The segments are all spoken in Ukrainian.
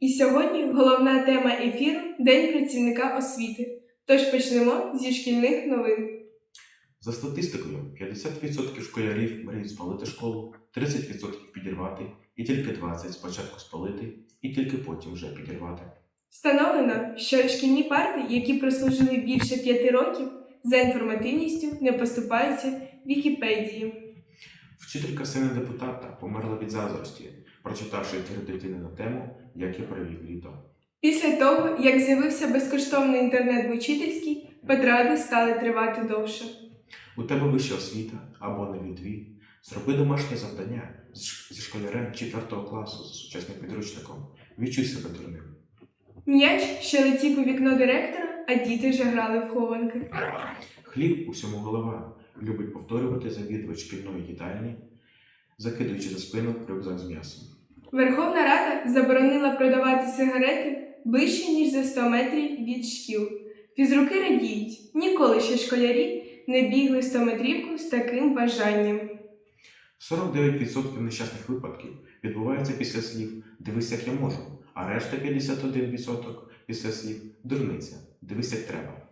І сьогодні головна тема ефіру День працівника освіти. Тож почнемо зі шкільних новин. За статистикою, 50% школярів мріють спалити школу, 30% підірвати, і тільки 20% спочатку спалити, і тільки потім вже підірвати. Встановлено, що шкільні парти, які прослужили більше п'яти років, за інформативністю не поступаються Вікіпедії. Вчителька сина депутата померла від заздрості, прочитавши твір дитини на тему, як я провів літо. Після того, як з'явився безкоштовний інтернет в учительській, педради стали тривати довше. У тебе вища освіта або нові дві. Зроби домашнє завдання зі школярем 4 класу за сучасним підручником. Відчуй себе дурним. М'яч ще летів у вікно директора, а діти вже грали в хованки. Хліб усьому голова любить повторювати завідувач шкільної їдальні, закидуючи за спину рюкзак з м'ясом. Верховна Рада заборонила продавати сигарети ближче, ніж за 100 метрів від шкіл. Фізруки радіють, ніколи ще школярі не бігли 100 метрівку з таким бажанням. 49% нещасних випадків відбувається після слів Дивись, як я можу, а решта 51% після слів Дурниця, дивись, як треба.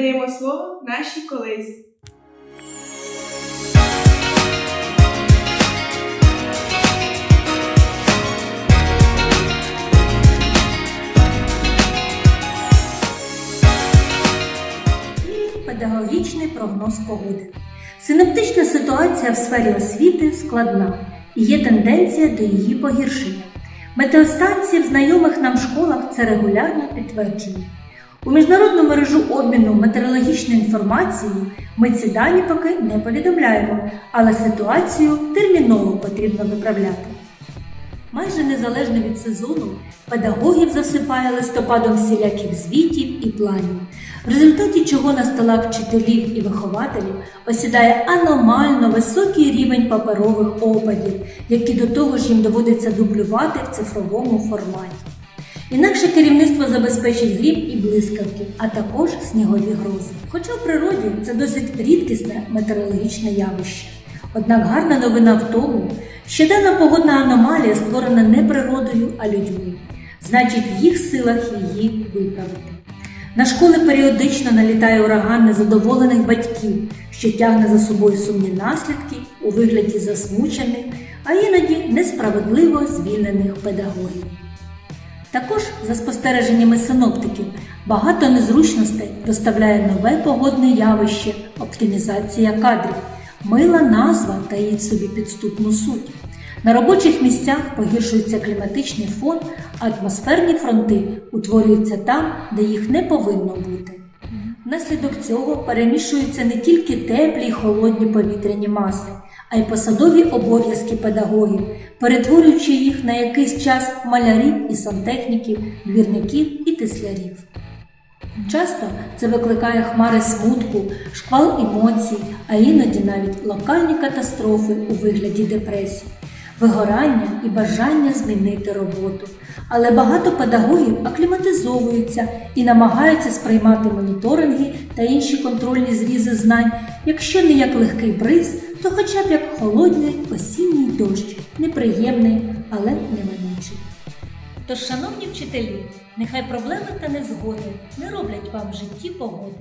Передаємо слово нашій колезі. Педагогічний прогноз погоди. Синоптична ситуація в сфері освіти складна і є тенденція до її погіршення. Метеостанції в знайомих нам школах це регулярно підтверджують. У міжнародну мережу обміну метеорологічною інформацією ми ці дані поки не повідомляємо, але ситуацію терміново потрібно виправляти. Майже незалежно від сезону, педагогів засипає листопадом всіляких звітів і планів, в результаті чого на столах вчителів і вихователів осідає аномально високий рівень паперових опадів, які до того ж їм доводиться дублювати в цифровому форматі. Інакше керівництво забезпечить грім і блискавки, а також снігові грози. Хоча в природі це досить рідкісне метеорологічне явище. Однак гарна новина в тому, що дана погодна аномалія створена не природою, а людьми. Значить, в їх силах її виправити. На школи періодично налітає ураган незадоволених батьків, що тягне за собою сумні наслідки у вигляді засмучених, а іноді несправедливо звільнених педагогів. Також, за спостереженнями синоптиків, багато незручностей доставляє нове погодне явище оптимізація кадрів. Мила назва таїть собі підступну суть. На робочих місцях погіршується кліматичний фон, а атмосферні фронти утворюються там, де їх не повинно бути. Внаслідок цього перемішуються не тільки теплі й холодні повітряні маси, а й посадові обов'язки педагогів, перетворюючи їх на якийсь час малярів і сантехніків, двірників і тислярів. Часто це викликає хмари смутку, шквал емоцій, а іноді навіть локальні катастрофи у вигляді депресії, вигорання і бажання змінити роботу. Але багато педагогів акліматизовуються і намагаються сприймати моніторинги та інші контрольні зрізи знань, якщо не як легкий бриз, то хоча б як холодний осінній дощ, неприємний, але неминучий. Тож, шановні вчителі, нехай проблеми та незгоди не роблять вам в житті погоди.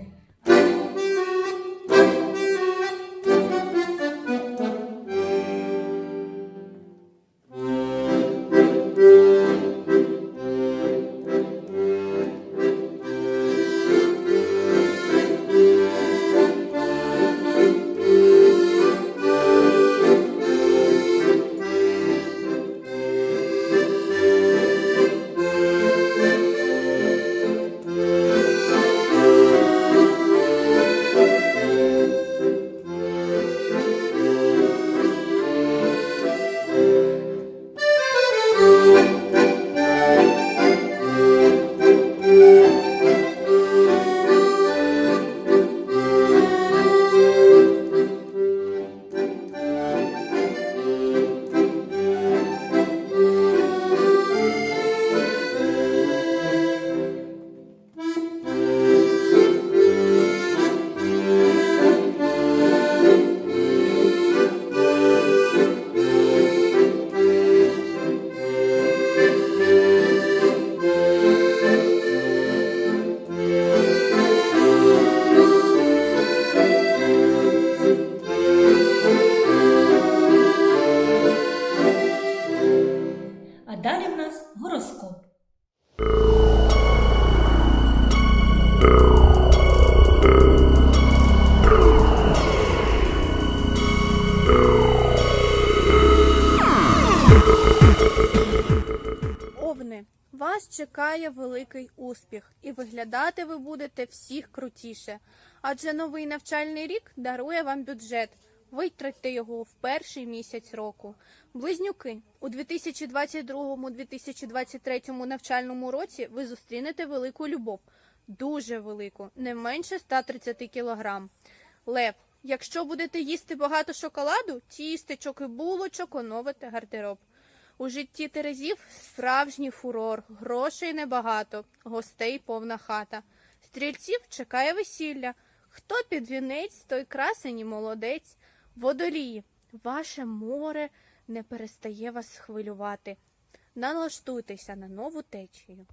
Великий успіх, і виглядати ви будете всіх крутіше. Адже новий навчальний рік дарує вам бюджет. Витратьте його в перший місяць року. Близнюки у 2022-2023 навчальному році ви зустрінете велику любов, дуже велику, не менше 130 кілограм. Лев, якщо будете їсти багато шоколаду, тістечок і булочок, оновите гардероб. У житті Терезів справжній фурор, грошей небагато, гостей повна хата. Стрільців чекає весілля. Хто під вінець, той красень і молодець. Водолії, ваше море не перестає вас хвилювати. Налаштуйтеся на нову течію.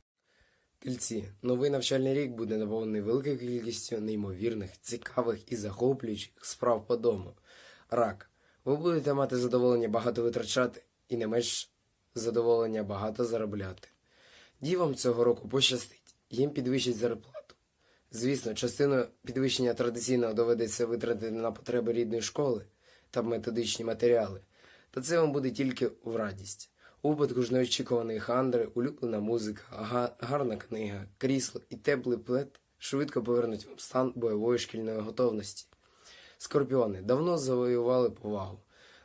Тільці, новий навчальний рік буде наповнений великою кількістю неймовірних, цікавих і захоплюючих справ по дому. Рак. Ви будете мати задоволення багато витрачати і не менш задоволення багато заробляти. Дівам цього року пощастить, їм підвищать зарплату. Звісно, частину підвищення традиційного доведеться витратити на потреби рідної школи та методичні матеріали, та це вам буде тільки в радість. У випадку ж неочікуваної хандри, улюблена музика, гарна книга, крісло і теплий плед швидко повернуть вам стан бойової шкільної готовності. Скорпіони давно завоювали повагу.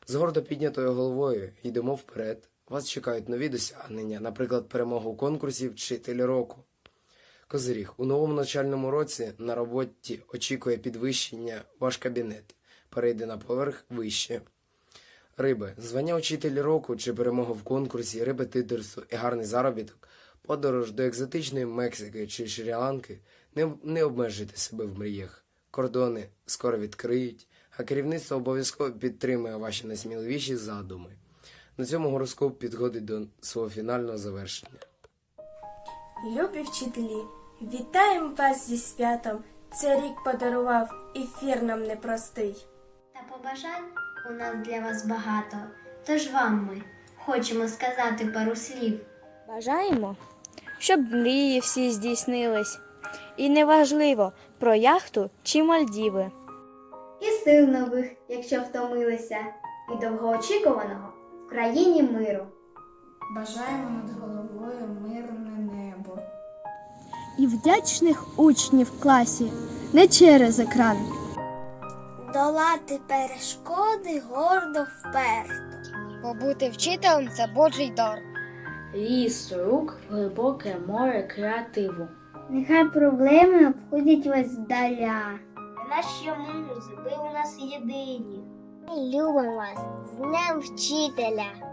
З гордо піднятою головою йдемо вперед. Вас чекають нові досягнення, наприклад, перемога у конкурсі Вчитель року. Козиріг, у новому навчальному році на роботі очікує підвищення ваш кабінет, перейде на поверх вище. Риби, звання учитель року чи перемога в конкурсі, репетиторство і гарний заробіток, подорож до екзотичної Мексики чи Шрі-Ланки не, не обмежуйте себе в мріях. Кордони скоро відкриють, а керівництво обов'язково підтримує ваші найсміливіші задуми. На цьому гороскоп підходить до свого фінального завершення. Любі вчителі, Вітаємо вас зі святом. Це рік подарував, ефір нам непростий. Та побажань у нас для вас багато. Тож вам ми хочемо сказати пару слів. Бажаємо, щоб мрії всі здійснились. І неважливо про яхту чи Мальдіви. І сил нових, якщо втомилися, і довгоочікуваного країні миру. Бажаємо над головою мирне небо. І вдячних учнів в класі не через екран. Долати перешкоди гордо вперто. Бо бути вчителем це Божий дар. Ліс рук, глибоке море креативу. Нехай проблеми обходять вас здаля. Наші музи, ви у нас єдині. Любимо вас з Днем Вчителя.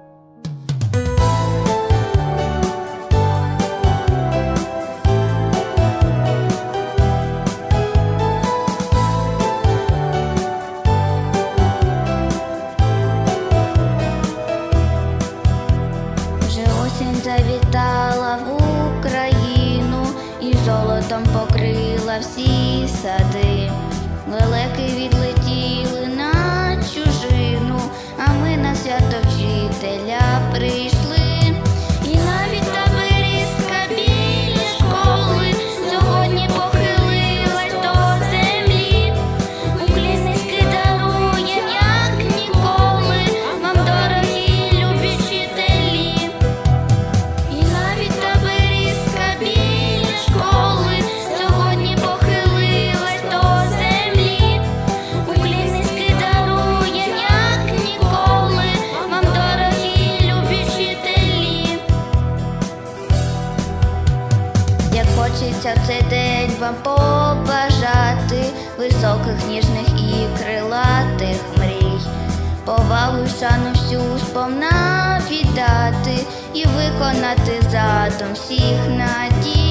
Цей день вам побажати високих, ніжних і крилатих мрій, повагу шану всю сповна віддати і виконати задум всіх надій.